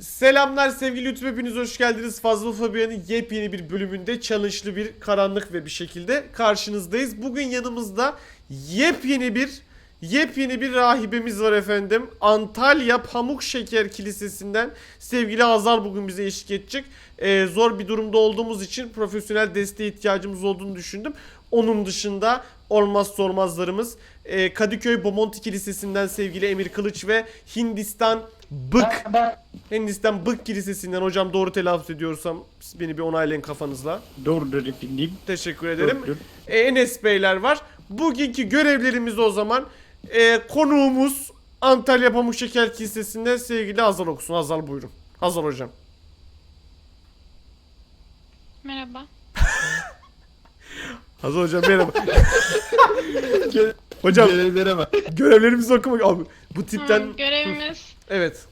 Selamlar sevgili YouTube hepiniz hoş geldiniz. Fazla Fabia'nın yepyeni bir bölümünde challenge'lı bir karanlık ve bir şekilde karşınızdayız. Bugün yanımızda yepyeni bir yepyeni bir rahibemiz var efendim. Antalya Pamuk Şeker Kilisesi'nden sevgili Hazar bugün bize eşlik edecek. Ee, zor bir durumda olduğumuz için profesyonel desteğe ihtiyacımız olduğunu düşündüm. Onun dışında olmazsa olmazlarımız e, Kadıköy Bomonti Kilisesi'nden sevgili Emir Kılıç ve Hindistan Bık Ben, Hindistan Bık Kilisesi'nden hocam doğru telaffuz ediyorsam beni bir onaylayın kafanızla. doğrudur efendim. Teşekkür ederim. E, Enes Beyler var. Bugünkü görevlerimiz o zaman e, konuğumuz Antalya Pamuk Şeker Kilisesi'nden sevgili Hazal okusun. Hazal buyurun. Hazal hocam. Merhaba. Hazal hocam merhaba. hocam Görevlere bak. görevlerimizi okumak. Abi bu tipten Hmm, görevimiz evet.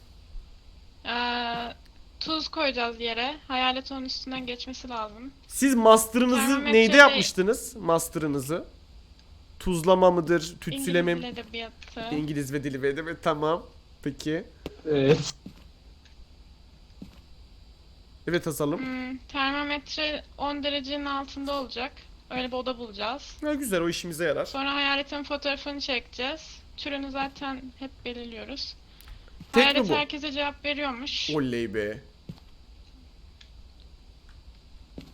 eee, tuz koyacağız yere. Hayalet onun üstünden geçmesi lazım. Siz master'ınızı Termometre neyde de- yapmıştınız? Master'ınızı? Tuzlama mıdır? Tütsüleme İngiliz mi? dil edebiyatı. İngiliz ve dili ve edebiyat tamam. Peki. Evet. Evet Hasal'ım. Hmm, termometre 10 derecenin altında olacak. Öyle bir oda bulacağız. Ha, güzel o işimize yarar. Sonra hayaletin fotoğrafını çekeceğiz. Türünü zaten hep belirliyoruz. Tek mi Hayalet bu? herkese cevap veriyormuş. Oley be.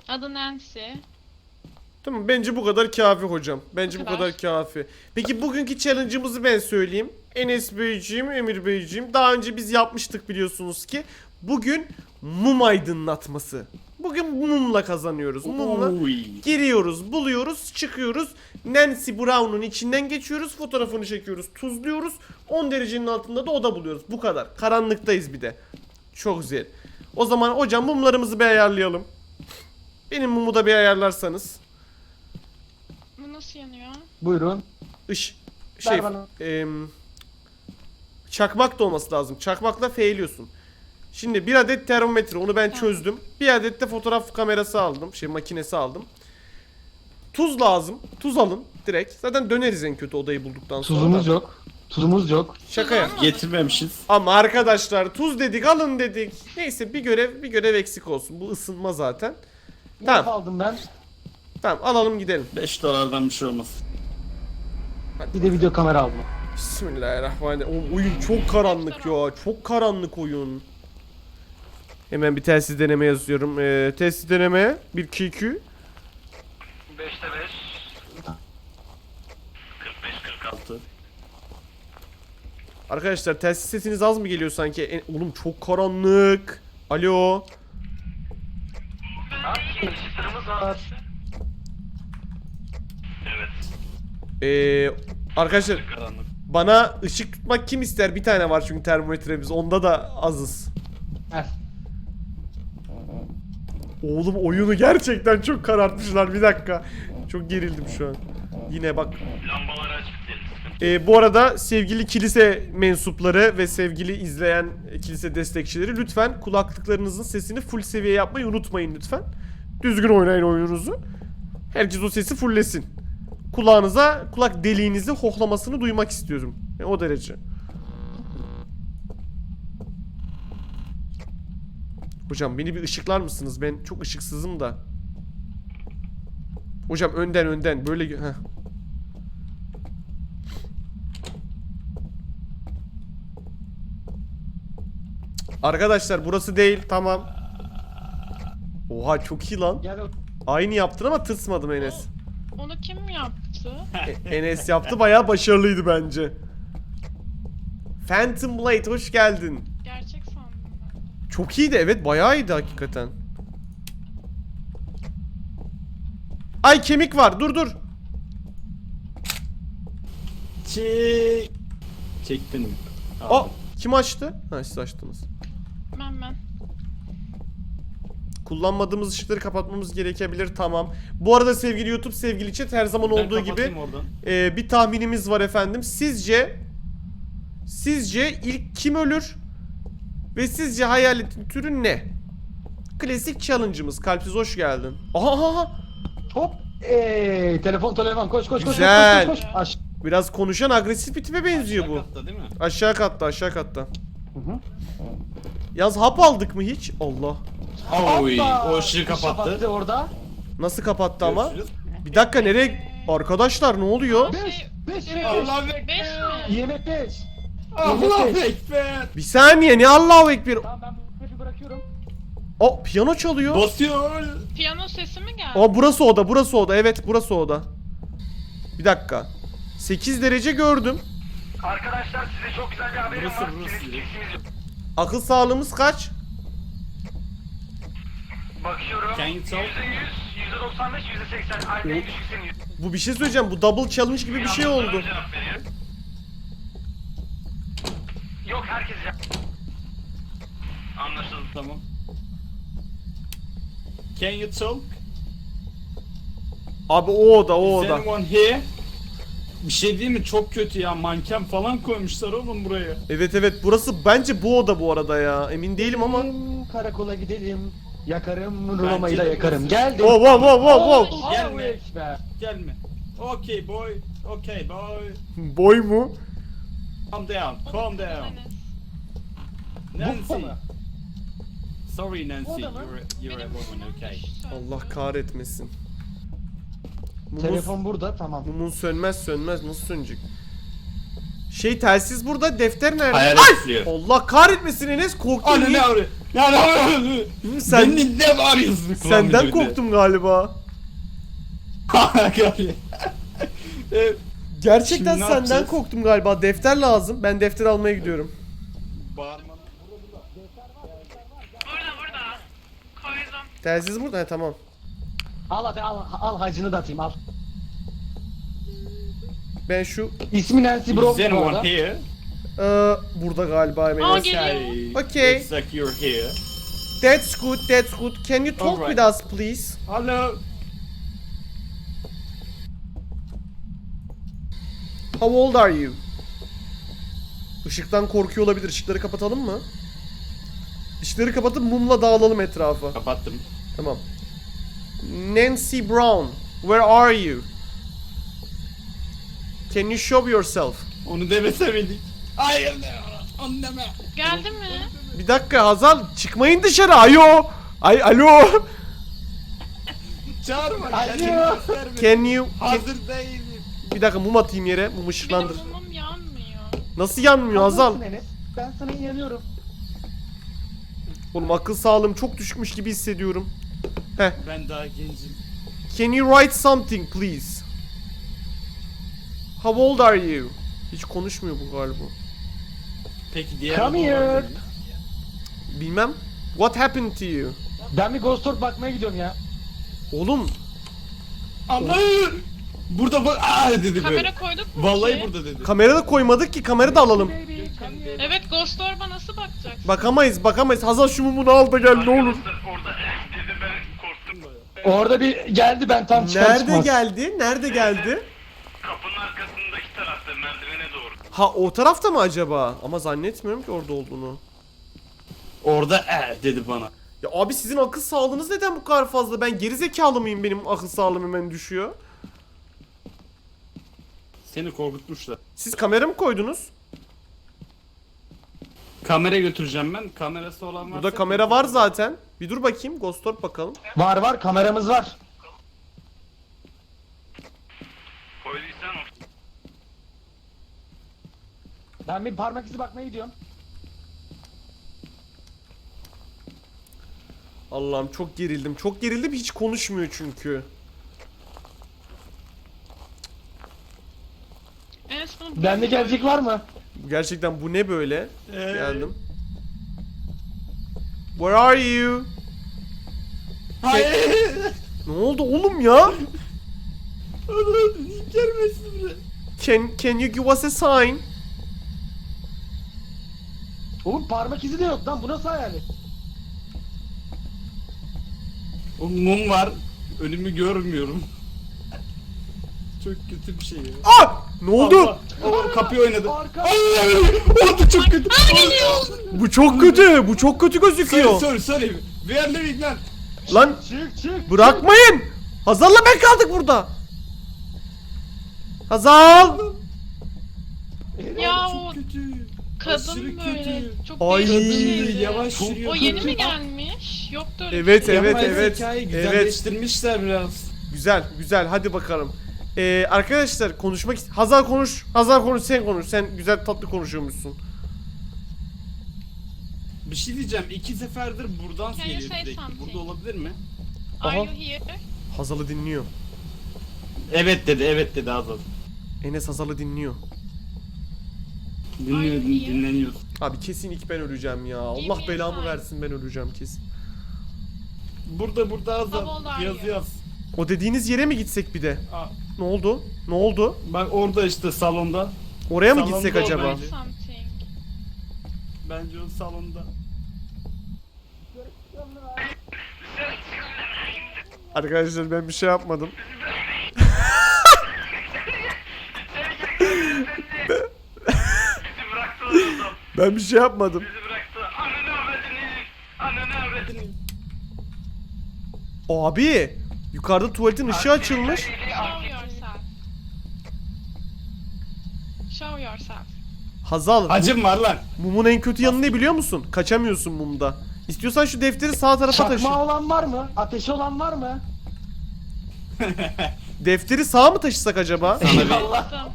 Adı Nancy. Tamam bence bu kadar kafi hocam. Bence bu Bu kadar kadar. kafi. Peki bugünkü challenge'ımızı ben söyleyeyim. Enes Beyciğim, Emir Beyciğim. Daha önce biz yapmıştık biliyorsunuz ki. Bugün mum aydınlatması. Bugün mumla kazanıyoruz. Mumla Uy. giriyoruz, buluyoruz, çıkıyoruz. Nancy Brown'un içinden geçiyoruz. Fotoğrafını çekiyoruz, tuzluyoruz. 10 derecenin altında da oda buluyoruz. Bu kadar. Karanlıktayız bir de. Çok güzel. O zaman hocam mumlarımızı bir ayarlayalım. Benim mumu da bir ayarlarsanız. Bu nasıl yanıyor? Buyurun. Iş şey Ver bana. em, çakmak da olması lazım. Çakmakla feğliyorsun. Şimdi bir adet termometre onu ben çözdüm. Bir adet de fotoğraf kamerası aldım. Şey makinesi aldım. Tuz lazım. Tuz alın direkt. Zaten döneriz en kötü odayı bulduktan sonra. Tuzumuz yok. Tuzumuz yok. Şaka yap. Getirmemişiz. Ama arkadaşlar tuz dedik alın dedik. Neyse bir görev bir görev eksik olsun. Bu ısınma zaten. Tamam. Tamam. aldım ben. Tamam alalım gidelim. 5 dolardan bir şey olmaz. Bir de video kamera aldım. Bismillahirrahmanirrahim. Oğlum oyun çok karanlık ya. Çok karanlık oyun. Hemen bir telsiz deneme yazıyorum. Ee, telsiz deneme. Bir QQ. 5'te 5. 45 46. Arkadaşlar telsiz sesiniz az mı geliyor sanki? En- oğlum çok karanlık. Alo. Evet. Ee, arkadaşlar Karanlık. bana ışık tutmak kim ister? Bir tane var çünkü termometremiz. Onda da azız. Heh. Oğlum oyunu gerçekten çok karartmışlar. Bir dakika. Çok gerildim şu an. Yine bak Lambaları. Sıkıntı Ee, bu arada sevgili kilise mensupları ve sevgili izleyen kilise destekçileri lütfen kulaklıklarınızın sesini full seviye yapmayı unutmayın lütfen. Düzgün oynayın oyununuzu. Herkes o sesi fulllesin. Kulağınıza, kulak deliğinizi hohlamasını duymak istiyorum. E, o derece. Hocam beni bir ışıklar mısınız? Ben çok ışıksızım da. Hocam önden önden böyle... Heh. Arkadaşlar burası değil tamam. Oha çok iyi lan. Gel. Aynı yaptın ama tırsmadım Enes. Onu kim yaptı? E- Enes yaptı bayağı başarılıydı bence. Phantom Blade hoş geldin. Ben. Çok iyiydi evet bayağı iyiydi hakikaten. Ay kemik var dur dur. Çek. Çektin. O kim açtı? Ha siz açtınız. Ben ben. Kullanmadığımız ışıkları kapatmamız gerekebilir tamam. Bu arada sevgili YouTube sevgili chat her zaman olduğu gibi Oradan. Ee, bir tahminimiz var efendim. Sizce sizce ilk kim ölür? Ve sizce hayaletin türü ne? Klasik challenge'ımız. Kalpsiz hoş geldin. Aha. Hop. Eee telefon telefon koş koş koş Güzel. koş koş koş. Aş. Biraz konuşan agresif bir tipe benziyor bu. Katta değil mi? Aşağı katta, aşağı katta. Hı hı. Yaz hap aldık mı hiç? Allah. Oy, Hoppa! o ışığı kapattı. kapattı orada. Nasıl kapattı ama? Görüşürüz. Bir dakika nereye? Arkadaşlar ne oluyor? 5 5 5 Allah Beş ekber. mi? Yemek 5. Allah ekber. Bir saniye ne Allahu Ekber. Tamam ben bu hepi bırakıyorum. O piyano çalıyor. Basıyor. Piyano sesi mi geldi? Aa burası oda, burası oda. Evet, burası oda. Bir dakika. 8 derece gördüm. Arkadaşlar size çok güzel bir haberim Burası, var. burası yok. Akıl sağlığımız kaç? Bakıyorum. Can you tell? %100, %95, %80. Alp en düşük senin yüzün. Bu bir şey söyleyeceğim. Bu double challenge gibi bir şey oldu. Cevap. Yok herkes. Anlaşıldı tamam. Can you talk? Abi o oda, o Is oda. anyone here? Bir şey değil mi? Çok kötü ya. Manken falan koymuşlar oğlum buraya. Evet evet burası bence bu oda bu arada ya. Emin değilim ama. Gidelim, Karakola gidelim. Yakarım Roma'yı da de yakarım. burası. Geldim. Wow wow wow wow wow. Gelme. Gelme. Okay boy. Okay boy. Boy mu? Calm down. Calm down. Nancy. Sorry Nancy. You're, a- you're a woman okay. Allah kahretmesin. Mumuz, Telefon burada tamam. mumun sönmez sönmez nasıl sönecek? Şey telsiz burada defter nerede? Hayalet Ay! üflüyor. Allah kahretmesin Enes korktum. Anne ne arıyor? Ya ne arıyor? Sen, ne bağırıyorsun? senden korktum galiba. korktum. Gerçekten Şimdi ne senden yapacağız? korktum galiba. Defter lazım. Ben defter almaya gidiyorum. Bağırma. Burada burada. Koydum. Telsiz burada. He, tamam. Al hadi al, al hacını da atayım al. Ben şu İsmi Nancy Is Brock bu anyone arada. here? burada galiba. Aa, geliyor. Okay. Looks like you're here. That's good. That's good. Can you talk Alright. with us please? Hello. How old are you? Işıktan korkuyor olabilir. Işıkları kapatalım mı? Işıkları kapatıp mumla dağılalım etrafa. Kapattım. Tamam. Nancy Brown, where are you? Can you show yourself? Onu demesemedik. Hayır ne? Anneme. Geldi mi? Bir dakika Hazal çıkmayın dışarı. Ayo. Ay alo. Çağırma. Alo. kendini gösterme. Can you Hazır değilim. Bir dakika mum atayım yere. Mum ışıklandır. Benim mumum yanmıyor. Nasıl yanmıyor? Hazırsın Enes. Ben sana inanıyorum. Oğlum akıl sağlığım çok düşükmüş gibi hissediyorum. Heh. Ben daha gencim. Can you write something please? How old are you? Hiç konuşmuyor bu galiba. Peki diğer Come here. Bilmem. What happened to you? Ben bir Ghost Orb bakmaya gidiyorum ya. Oğlum Ama burada bak aa dedi böyle. Kamera koyduk mu Vallahi ki? burada dedi. kamera da koymadık ki kamera da alalım. Evet Ghost Orb'a nasıl bakacaksın? Bakamayız bakamayız. Hazal şu mumunu al da gel ne olur. Arkadaşlar orada dedi ben korktum. Orada bir geldi ben tam çıkar Nerede çıkmaz. geldi? Nerede geldi? Kapının arkasındaki tarafta merdivene doğru. Ha o tarafta mı acaba? Ama zannetmiyorum ki orada olduğunu. Orada e dedi bana. Ya abi sizin akıl sağlığınız neden bu kadar fazla? Ben geri zekalı mıyım benim akıl sağlığım hemen düşüyor? Seni korkutmuşlar. Siz kamera mı koydunuz? Kamera götüreceğim ben. Kamerası olan varsa... Burada kamera var zaten. Bir dur bakayım. Ghost Orb bakalım. Var var kameramız var. Koyduysan. Ben bir parmak izi bakmaya gidiyorum. Allah'ım çok gerildim. Çok gerildim hiç konuşmuyor çünkü. Bunu Bende gelecek var mı? Gerçekten bu ne böyle? Ee, Geldim. Where are you? Hayır. Ne oldu oğlum ya? Allah'ım gelmesin buraya. Can can you give us a sign? Oğlum parmak izi de yok lan bu nasıl hayalet? O mum var. Önümü görmüyorum. Çok kötü bir şey ya. Ah! Ne oldu? Allah, O kapıyı oynadı. Arka. Ay, Oldu çok kötü. Bu çok kötü. Bu çok kötü gözüküyor. sorry sorry. We are living man. Lan Çık çık. bırakmayın. Hazal'la ben kaldık burada. Hazal! Ya o. Kadın böyle kötü. çok Ay. değişik şeydi. yavaş yürüyor. O yeni mi gelmiş? Yoktu öyle bir Evet şey. evet evet. Evet. güzelleştirmişler biraz. Güzel güzel hadi bakalım. Ee, arkadaşlar konuşmak Hazal konuş. Hazal konuş sen konuş. Sen güzel tatlı konuşuyormuşsun. Bir şey diyeceğim. iki seferdir buradan Can you geliyor say sürekli. something? Burada olabilir mi? Are Aha. you here? Hazal'ı dinliyor. Evet dedi, evet dedi Azal. Enes Hazal'ı dinliyor. Dinliyor, din- dinleniyor. Abi kesin ilk ben öleceğim ya. Allah belamı versin ben öleceğim kesin. Burada burada How old Azal. are Yaz you? yaz. O dediğiniz yere mi gitsek bir de? Aa, Ne oldu? Ne oldu? bak orada işte salonda. Oraya mı Salonda gitsek o acaba? bence. Something. Bence o salonda. Arkadaşlar ben bir şey yapmadım. Bizi bıraktı oğlum. Ben bir şey yapmadım. Bizi bıraktı. Ananı avradını. Ananı avradını. Abi yukarıda tuvaletin ışığı açılmış. Show yourself. Show yourself. Hazal Hacım var lan. mumun en kötü yanı ne biliyor musun? Kaçamıyorsun mumda. İstiyorsan şu defteri sağ tarafa taşı. Çakma olan var mı? Ateşi olan var mı? Defteri sağa mı taşısak acaba? Allah.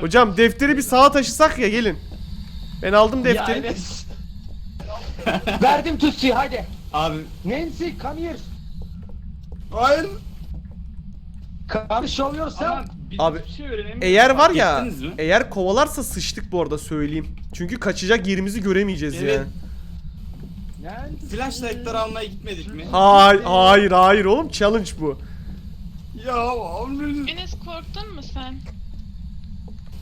Hocam defteri bir sağa taşısak ya gelin. Ben aldım Ya defteri. Enes. Verdim tütsüyü hadi. Abi. Nancy come here. Hayır. Come show yourself. Biz Abi, bir şey öğrenemiyoruz. Eğer var Fark ya, ettiniz mi? eğer kovalarsa sıçtık bu arada söyleyeyim. Çünkü kaçacak yerimizi göremeyeceğiz Evet. yani. Nancy. Flashlight'lar almaya gitmedik mi? Hayır, hayır, hayır oğlum challenge bu. Ya abi. Enes korktun mu sen?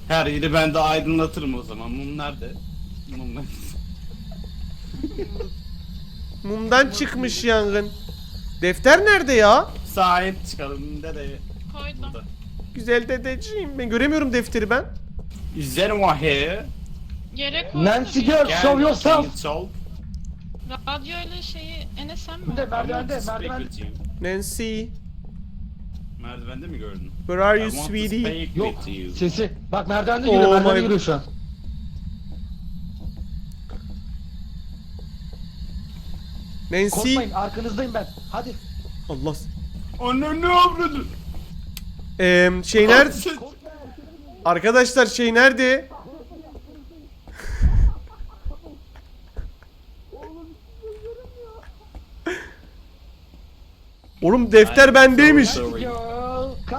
Her yeri ben de aydınlatırım o zaman. Mum nerede? Mum nerede? Mumdan çıkmış yangın. Defter nerede ya? Sahip çıkalım nereye? Koydum. Burada. Güzel dedeciğim. Ben göremiyorum defteri ben. Üzerine vahiy. Yere koydum. Nancy ya. girl show yourself. Sol. Radyoyla şeyi Enes sen mi? Bir de merdivende I want to speak merdiven. with you. Nancy, Merdivende mi gördün? where are you sweetie? Yok sesi. Bak merdivende Oh giriyor my- merdivende giriyor şu an. Nancy. Korkmayın arkanızdayım ben. Hadi. Allah. Anne ne yapıyordun? Eee şey nerede? Arkadaşlar şey nerede? Oğlum defter bendeymiş.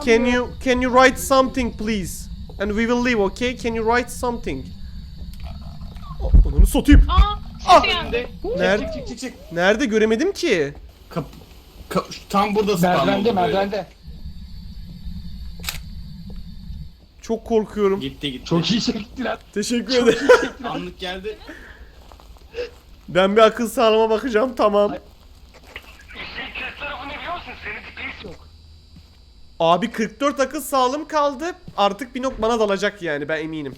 Can you can you write something please? And we will leave, okay? Can you write something? Onu satayım. Aa Ah! geldi. Nerede? Çık çık çık. Nerede göremedim ki. Kap, kap, tam burada spawn Merdivende oldu böyle. merdivende. Çok korkuyorum. Gitti gitti. Çok iyi çektiler. Teşekkür ederim. Anlık geldi. Ben bir akıl sağlama bakacağım. Tamam. İşin kötü tarafı ne biliyor musun? Senin tipin yok. Abi 44 akıl sağlığım kaldı. Artık bir nok bana dalacak yani ben eminim.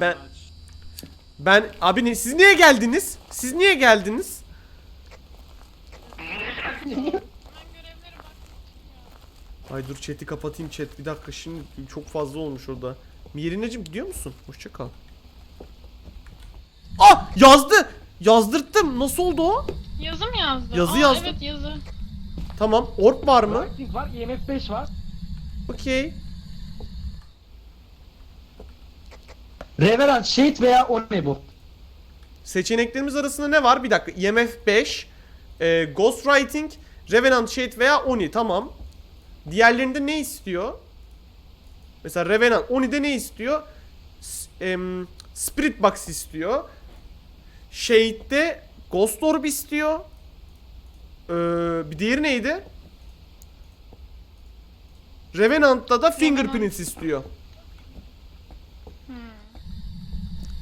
Ben-. Ben abi ne, siz niye geldiniz? Siz niye geldiniz? Ay dur chat'i kapatayım chat. Bir dakika şimdi çok fazla olmuş orada. Mirinacım gidiyor musun? Hoşça kal. Ah yazdı. Yazdırttım. Nasıl oldu o? Yazı mı yazdı? Yazı Aa, yazdı. Evet yazı. Tamam. Orb var mı? Writing var, IMF 5 var. Okey. Reverend Shade veya o ne bu? Seçeneklerimiz arasında ne var? Bir dakika. IMF 5, e, Ghostwriting, Revenant Shade veya Oni. Tamam. Diğerlerinde ne istiyor? Mesela Revenant, Oni'de ne istiyor? S- em, Spirit Box istiyor. Shade'de Ghost Orb istiyor. Ee, bir diğeri neydi? Revenant'ta da Fingerprints istiyor. Hmm.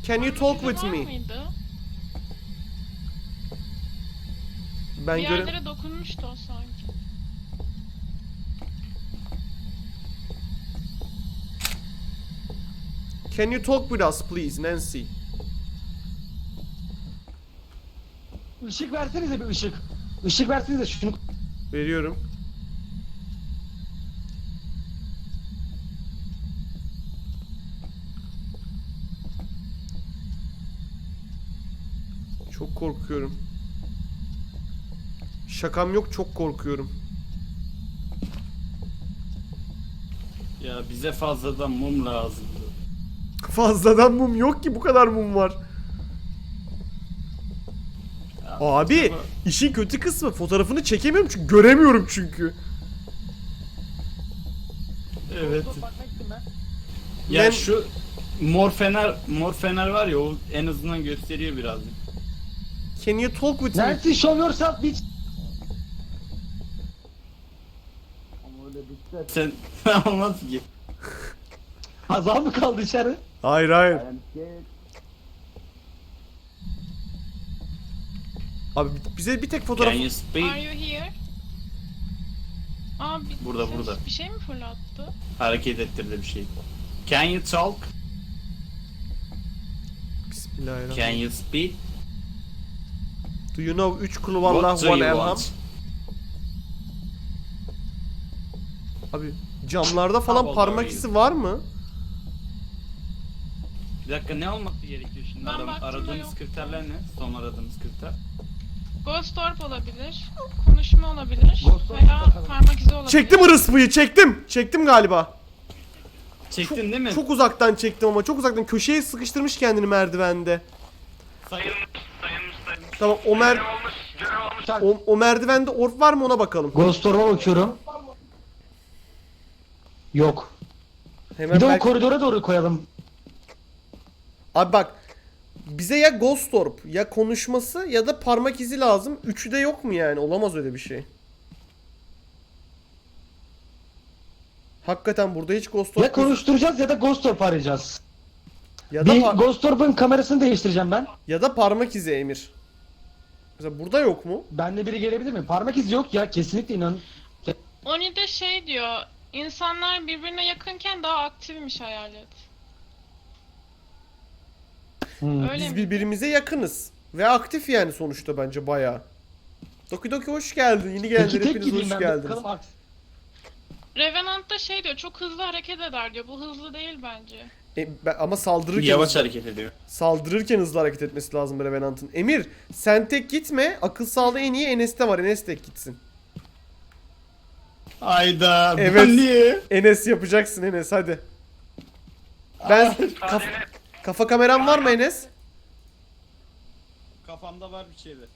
Can you talk with var me? Mıydı? Ben bir göre... yerlere dokunmuştu o sanki. Can you talk with us please Nancy? Işık versenize bir ışık. Işık versenize şunu. Veriyorum. Çok korkuyorum. Şakam yok çok korkuyorum. Ya bize fazladan mum lazımdı. Fazladan mum yok ki bu kadar mum var. Ya, Abi acaba- işin kötü kısmı fotoğrafını çekemiyorum çünkü göremiyorum çünkü. Evet. Ya Ben- şu mor fener mor fener var ya o en azından gösteriyor birazcık. Can you talk with me? Nancy show yourself bitch. Sen olmaz ki. Hazal mı kaldı içeri? Hayır hayır. Abi bize bir tek fotoğraf... Can you speak? Are you here? Aa, bir, Burada, ses- burada. Bir şey mi fırlattı? Hareket ettirdi bir şey. Can you talk? Bismillahirrahmanirrahim. Can you speak? Do you know 3 kulvallah What do one you elham? want? Abi camlarda falan How parmak old are izi var mı? Bir dakika ne olması gerekiyor şimdi? Ben Aram- baktım da aradığımız yok. kriterler ne? Son aradığımız kriter. Ghost orb olabilir. Konuşma olabilir. Ghost orb veya bakalım. parmak izi olabilir. Çektim ırıspıyı çektim. Çektim galiba. Çektin değil mi? Çok uzaktan çektim ama çok uzaktan. Köşeye sıkıştırmış kendini merdivende. Sayın. Tamam o, mer o, o merdivende orb var mı ona bakalım. Ghost Orb'a bakıyorum. Yok. Hemen Bir de o belki- koridora doğru koyalım. Abi bak. Bize ya ghost orb ya konuşması ya da parmak izi lazım. Üçü de yok mu yani? Olamaz öyle bir şey. Hakikaten burada hiç ghost orb Ya konuşturacağız ya da Ghost Orb arayacağız. ya da Bir Ghost Orb'un kamerasını değiştireceğim ben. ya da parmak izi Emir. Mesela burada yok mu? Bende biri gelebilir mi? Parmak izi yok ya kesinlikle inan. Oni de şey diyor. İnsanlar birbirine yakınken daha aktifmiş hayalet. Hmm. Öyle Biz mi? birbirimize yakınız. Ve aktif yani sonuçta bence bayağı. Doki Doki hoş geldin. Yeni gelenler Peki tek hepiniz hoş ben. geldiniz. Bakalım aks- Revenant da şey diyor. Çok hızlı hareket eder diyor. Bu hızlı değil bence. E, ben- ama saldırırken Yavaş hareket ediyor. saldırırken hızlı hareket etmesi lazım Revenant'ın. Emir sen tek gitme. Akıl sağlığı en iyi Enes'te var. Enes tek gitsin. Ayda. Evet. Ben niye? Enes yapacaksın Enes hadi. Ben kaf- kafa kameram var mı Enes? Kafamda var bir şeyler.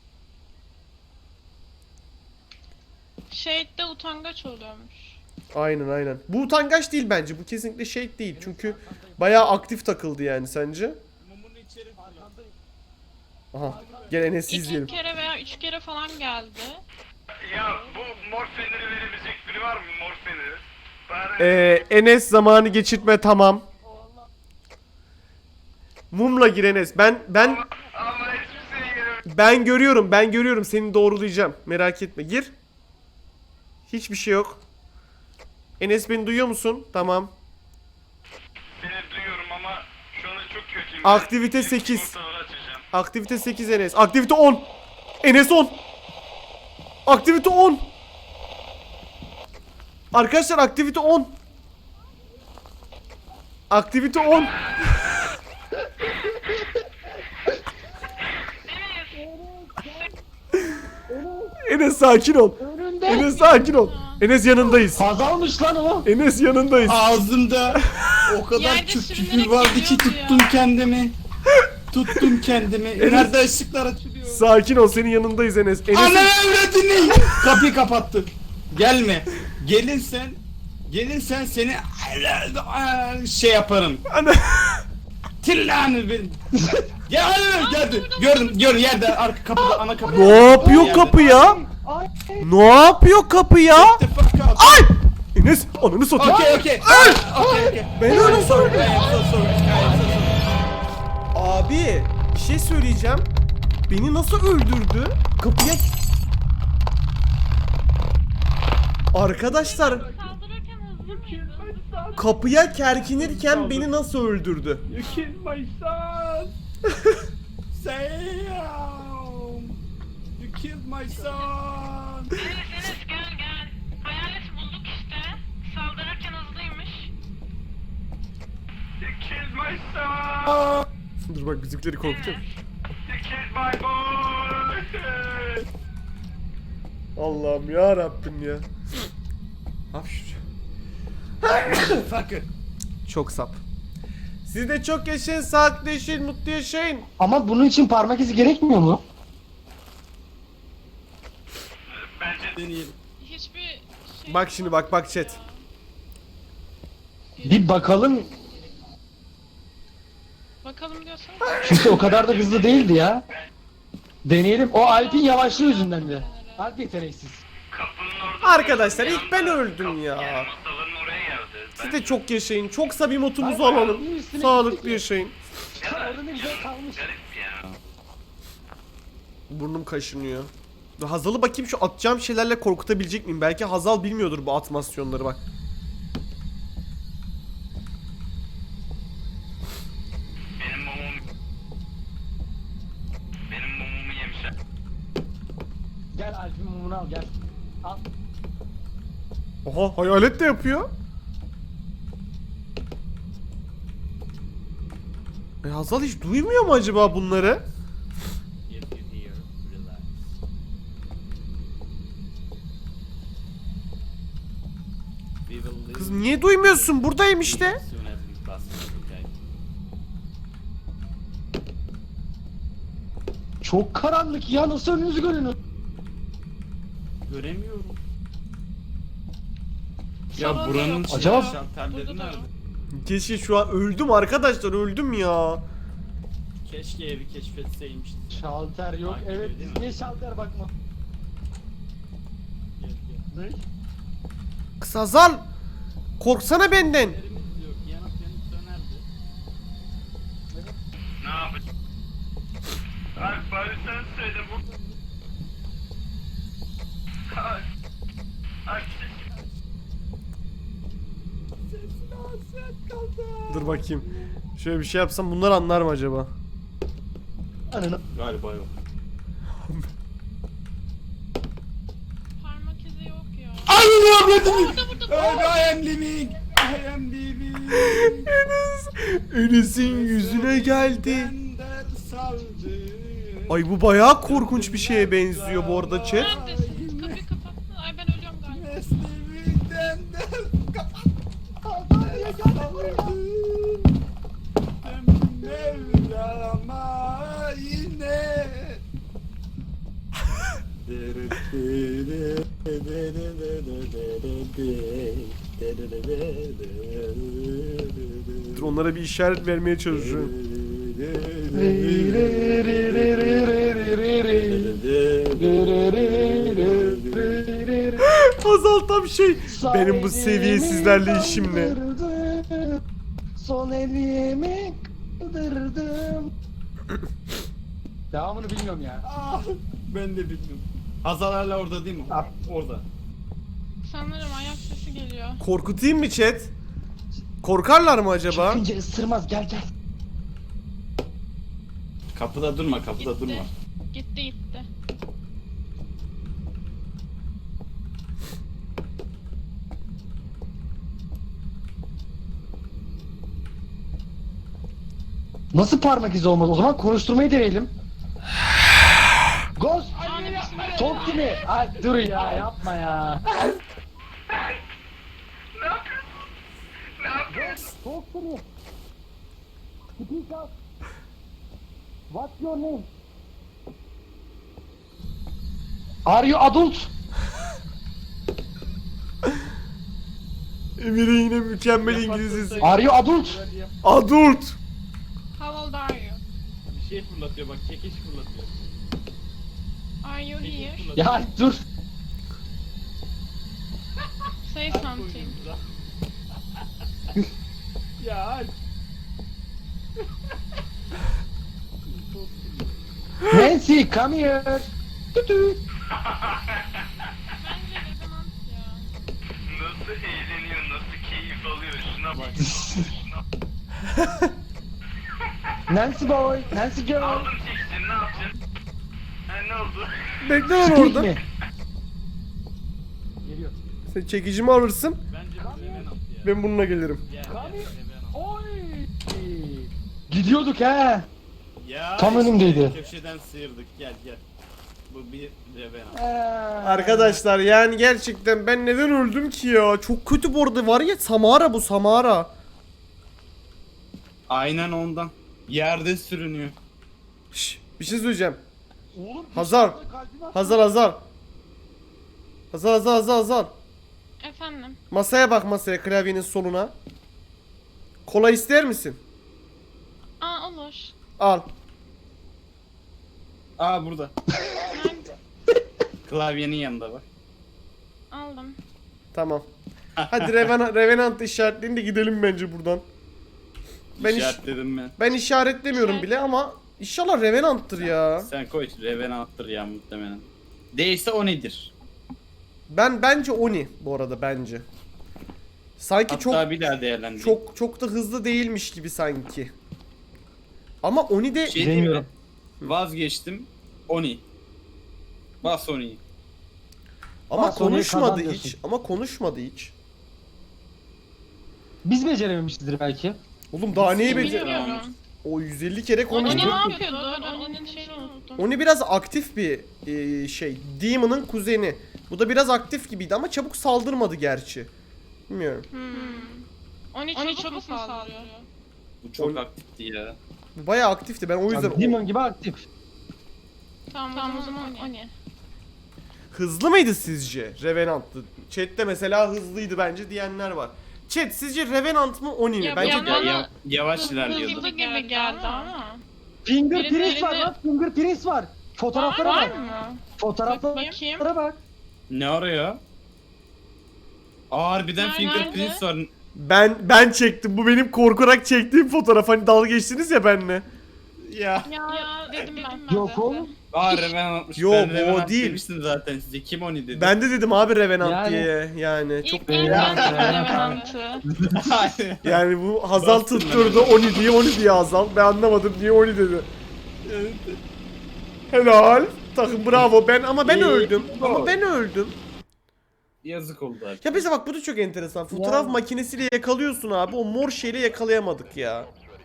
Shade'de utangaç oluyormuş. Aynen aynen. Bu utangaç değil bence. Bu kesinlikle şey değil. Çünkü bayağı aktif takıldı yani sence. Aha. Gel Enes'i İki izleyelim. kere veya üç kere falan geldi. Ya bu mor feneri verebilecek biri var mı mor feneri? Bari Ee, Enes zamanı geçirtme tamam. Mumla gir Enes. Ben ben ama hiçbir şey göremiyorum. ben görüyorum. Ben görüyorum. Seni doğrulayacağım. Merak etme. Gir. Hiçbir şey yok. Enes beni duyuyor musun? Tamam. Seni duyuyorum ama şu anda çok kötüyüm. Aktivite Bir 8. sigortaları açacağım. Aktivite 8 Enes. Aktivite 10. Enes 10. Aktivite 10. Arkadaşlar aktivite 10. Aktivite 10. Enes sakin ol. Önünde. Enes sakin ol. Enes yanındayız. Hazalmış lan o. Enes yanındayız. Ağzımda o kadar Yerde çok sürünerek küfür vardı ki geliyordu ya. tuttum kendimi. Tuttum kendimi. Nerede ışıklar açılıyor? Sakin ol. Senin yanındayız Enes. Enes Ana evladını! Kapıyı kapattı. Gelme. Gelirsen Gelirsen seni şey yaparım. Ana. Tillanı benim. Gel geldi. Gördüm. Gördüm yerde arka kapıda ana kapıda. Ne yapıyor Yerde. kapı ya? Ne yapıyor kapı ya? Ay! Enes ananı satayım. Okey okey. Okey okey. Ben öyle. Abi bir şey söyleyeceğim. Beni nasıl öldürdü? Kapıya... Arkadaşlar Saldırırken hızlı mıydı? Hızlı kapıya kerkinirken beni nasıl öldürdü? You killed my son. Sam. You killed my son. Enes Enes gel gel. Hayalet bulduk işte. Saldırırken hızlıymış. You killed my son. Dur bak bizimkileri korkutacağım. You Kill my boy. Allah'ım ya Rabbim ya. Hafif. Fucker. Çok sap. Siz de çok yaşayın, sağlıklı yaşayın, mutlu yaşayın. Ama bunun için parmak izi gerekmiyor mu? Bence Deneyelim. Hiçbir şey Bak şimdi bak bak chat. Bir bakalım. Bakalım diyorsanız. Çünkü o kadar da hızlı değildi ya. Deneyelim. O Alp'in yavaşlığı yüzünden de. Alp yeteneksiz. kapının orada... Arkadaşlar ilk ben öldüm ya. Siz de çok yaşayın. Çok sabi motumuzu alalım. Sağlıklı yaşayın. Orada ne güzel kalmış. Garip ya. Burnum kaşınıyor. Hazal'ı bakayım şu atacağım şeylerle korkutabilecek miyim? Belki Hazal bilmiyordur bu atmasyonları bak. Benim mumum... Benim mumumu yemişler. Gel Alp'in mumunu al gel. Al. Oha hayalet de yapıyor. E Hazal hiç duymuyor mu acaba bunları? Kız niye duymuyorsun? Buradayım işte. Çok karanlık ya nasıl önünüzü görünüyor? Göremiyorum. Ya buranın yok. Acaba- da nerede? Keşke şu an öldüm arkadaşlar öldüm ya. Keşke evi keşfetseymiş. Şalter yok. Takip Evet biz mi? niye şalter bakma? Gel gel. Ne? Korksana benden. Ellerimiz yok. Yanıp yanıp sönerdi. Ne yapacağım? Alp bari sen söyle bu... Alp. Alp. Dur bakayım. Şöyle bir şey yapsam bunlar anlar mı acaba? Ananı. Galiba yok. Parmak izi yok ya. I am living. I am living. Enes'in yüzüne geldi. Ay bu bayağı korkunç bir şeye benziyor bu arada chat. Neredesin? İşaret vermeye çalışıyorum. Hazal tam şey. Benim bu seviyesizlerle işim ne? Son elimi kırdırdım. Devamını bilmiyorum ya. Ah, ben de bilmiyorum. Hazal hala orada değil mi? Ah. Orada. Sanırım ayak sesi geliyor. Korkutayım mı chat? Korkarlar mı acaba? Çıkınca ısırmaz gel gel. Kapıda durma, kapıda Gitti. durma. Gitti gitti. Nasıl parmak izi olmaz? O zaman konuşturmayı deneyelim. Ghost! Anne bismillah. Talk to me! Ay dur ya yapma ya. Ne yapıyorsun? Ne yapıyorsun? Talk to me. Speak up. What's your name? Are you adult? Emir'e yine mükemmel İngilizcesi. Are you adult? Adult. How old are you? Bir şey fırlatıyor bak, çekiç fırlatıyor. Are you here? Ya dur. Say something. Ya Alp. Nancy come here. Tütü. Bence ya. Nasıl eğleniyor, nasıl keyif alıyor şuna bak. Nancy boy, Nancy girl. Aldım çekicini ne yapacaksın? Ha ne oldu? Bekle lan orada. me. Geliyor. Sen çekicimi alırsın. Bence bu Revenant ya. Ben bununla gelirim. Oy. Gidiyorduk ha. Ya Tam işte önümdeydi. Köşeden sıyırdık gel gel. Bu bir Revenant. Arkadaşlar yani gerçekten ben neden öldüm ki ya? Çok kötü bu arada var ya Samara bu Samara. Aynen ondan. Yerde sürünüyor. Şş, bir şey söyleyeceğim. Oğlum Hazar. Hazar Hazar. Hazar Hazar Hazar Hazar. Efendim. Masaya bak masaya klavyenin soluna. Kola ister misin? Aa olur. Al. Aa burada. Nerede? Klavyenin yanında bak. Aldım. Tamam. Hadi Revenant, Revenant işaretleyin de gidelim bence buradan. Ben iş, İşaretledim ben. ben işaretlemiyorum bile ama inşallah Revenant'tır ya. Sen koy Revenant'tır ya muhtemelen. Değilse o nedir? Ben bence Oni bu arada bence. Sanki Hatta çok bir daha çok çok da hızlı değilmiş gibi sanki. Ama Oni de şey diyeyim mi? Demiyorum. Vazgeçtim. Oni. Bas Oni'yi. ama Oni'yi konuşmadı kazan hiç. Ama konuşmadı hiç. Biz becerememişizdir belki. Oğlum daha neyi becer? Bilmiyorum. O 150 kere Oni konuştu. ne yapıyordu? Oni'nin şeyini unuttum. Oni biraz aktif bir e, şey. Demon'ın kuzeni. Bu da biraz aktif gibiydi ama çabuk saldırmadı gerçi. Bilmiyorum. Hmm. Oni çabuk, çabuk mu saldırıyor? Bu çok Oni- aktifti ya. Bu bayağı aktifti. Ben o yüzden Abi, Demon gibi aktif. Tamam, tamam o zaman Oni. hızlı mıydı sizce? Revenant'tı. Chat'te mesela hızlıydı bence diyenler var. Chat sizce Revenant mı Oni mi? Ya, Bence ya, Ya, ya- yavaş Hızlı ilerliyordu. gibi geldi ama. Fingerprints var lan. Fingerprints var. Fotoğraflara Var bak. mı? Fotoğraflara Bakayım. bak. Ne arıyor? Aa harbiden Nerede? fingerprints var. ben ben çektim. Bu benim korkarak çektiğim fotoğraf. Hani dalga geçtiniz ya benimle. Ya. Ya, dedim ben. Yok oğlum. Aa Revenant'mış. Yo, ben bu o Revenant değil. demiştim zaten size. Kim Oni dedi? Ben de dedim abi Revenant Yani- diye. Yani çok İlk Ya. Revenant'ı. yani bu Hazal tutturdu Oni diye Oni diye Hazal. Ben anlamadım niye Oni dedi. Helal. Takım bravo. Ben ama ben İyi. öldüm. Ama Doğru. ben öldüm. Yazık oldu abi. Ya bize bak bu da çok enteresan. Fotoğraf Ya. makinesiyle yakalıyorsun abi. O mor şeyle yakalayamadık ya.